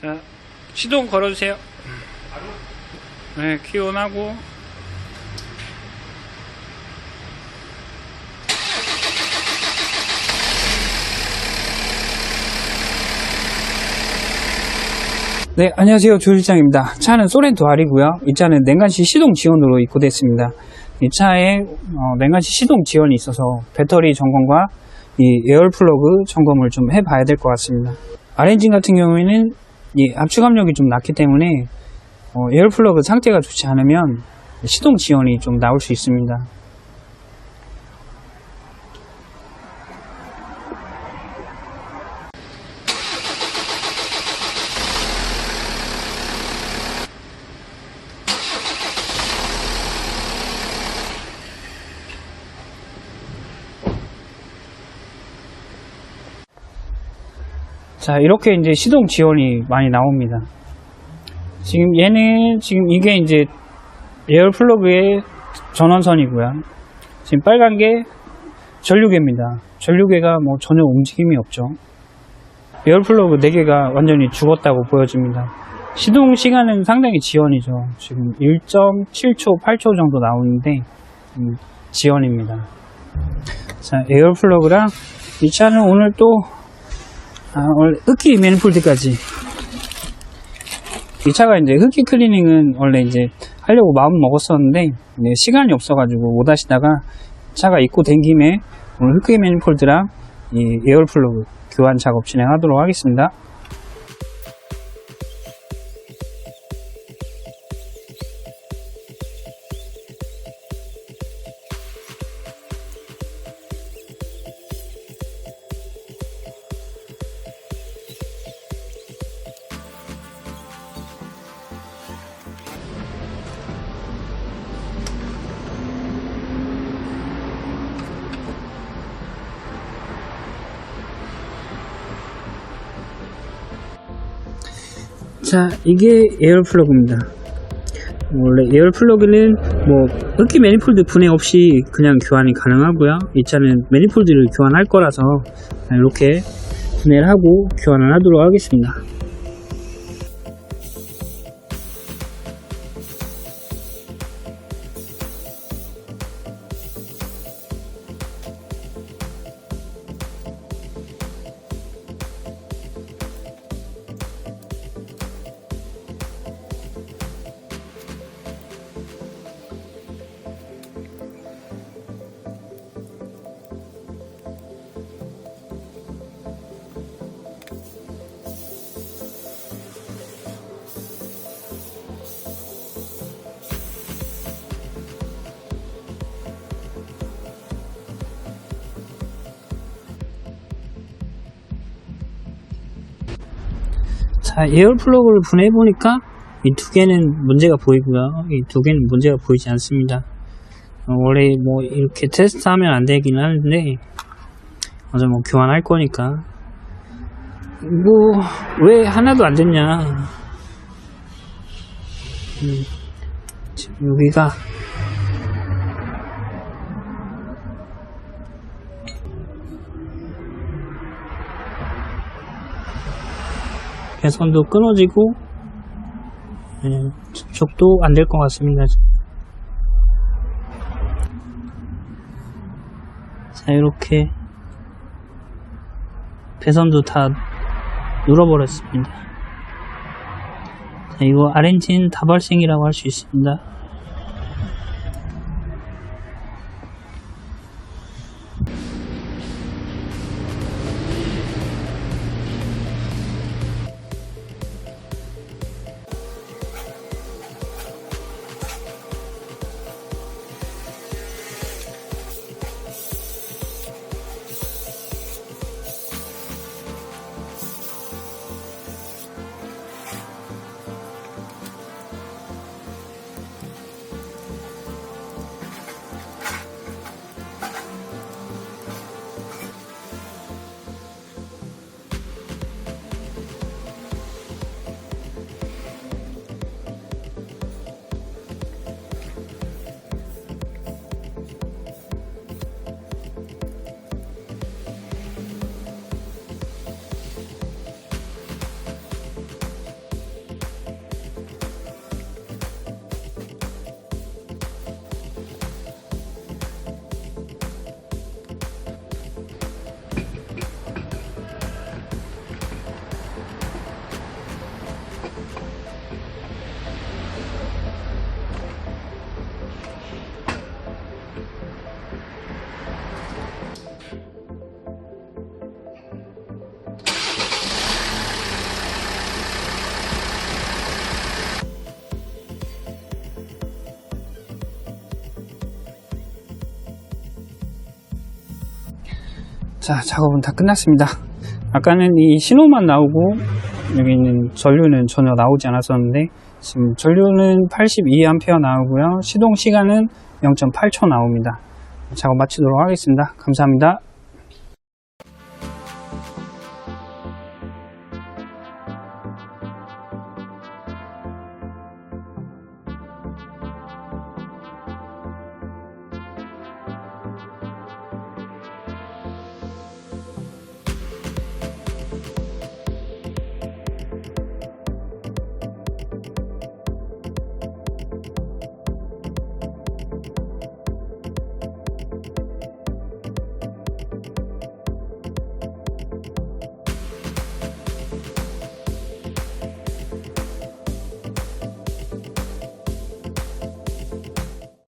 자, 시동 걸어주세요. 네, 키온하고. 네, 안녕하세요. 조실장입니다. 차는 소렌토 R이고요. 이 차는 냉간시 시동 지원으로 입고됐습니다. 이 차에 어, 냉간시 시동 지원이 있어서 배터리 점검과 이 에어 플러그 점검을 좀 해봐야 될 것 같습니다. R엔진 같은 경우에는 이 압축 압력이 좀 낮기 때문에 어, 에어 플러그 상태가 좋지 않으면 시동 지원이 좀 나올 수 있습니다. 자, 이렇게 이제 시동 지원이 많이 나옵니다. 지금 얘는 지금 이게 이제 에어 플러그의 전원선이고요. 지금 빨간 게 전류계입니다. 전류계가 뭐 전혀 움직임이 없죠. 에어 플러그 4개가 완전히 죽었다고 보여집니다. 시동 시간은 상당히 지연이죠. 지금 1.7초, 8초 정도 나오는데 음, 지연입니다. 자, 에어 플러그랑 이 차는 오늘 또 아, 원래 흡기 매니폴드까지 이 차가 이제 흡기 클리닝은 원래 이제 하려고 마음 먹었었는데 시간이 없어가지고 못 하시다가 차가 입고 된 김에 오늘 흡기 매니폴드랑 이 에어 플러그 교환 작업 진행하도록 하겠습니다. 자, 이게 에어 플러그입니다. 원래 에어 플러그는 뭐 흡기 매니폴드 분해 없이 그냥 교환이 가능하고요. 이 차는 매니폴드를 교환할 거라서 이렇게 분해를 하고 교환을 하도록 하겠습니다. 에어 플러그를 분해해 보니까 이 두 개는 문제가 보이고요. 이 두 개는 문제가 보이지 않습니다. 어, 원래 뭐 이렇게 테스트하면 안 되긴 하는데 먼저 뭐 교환할 거니까 뭐 왜 하나도 안 됐냐? 음, 여기가 배선도 끊어지고 예, 접촉도 안 될 것 같습니다. 자 이렇게 배선도 다 눌어버렸습니다. 자, 이거 아렌진 다발생이라고 할 수 있습니다. 자, 작업은 다 끝났습니다. 아까는 이 신호만 나오고 여기 있는 전류는 전혀 나오지 않았었는데 지금 전류는 82A 나오고요. 시동 시간은 0.8초 나옵니다. 작업 마치도록 하겠습니다. 감사합니다.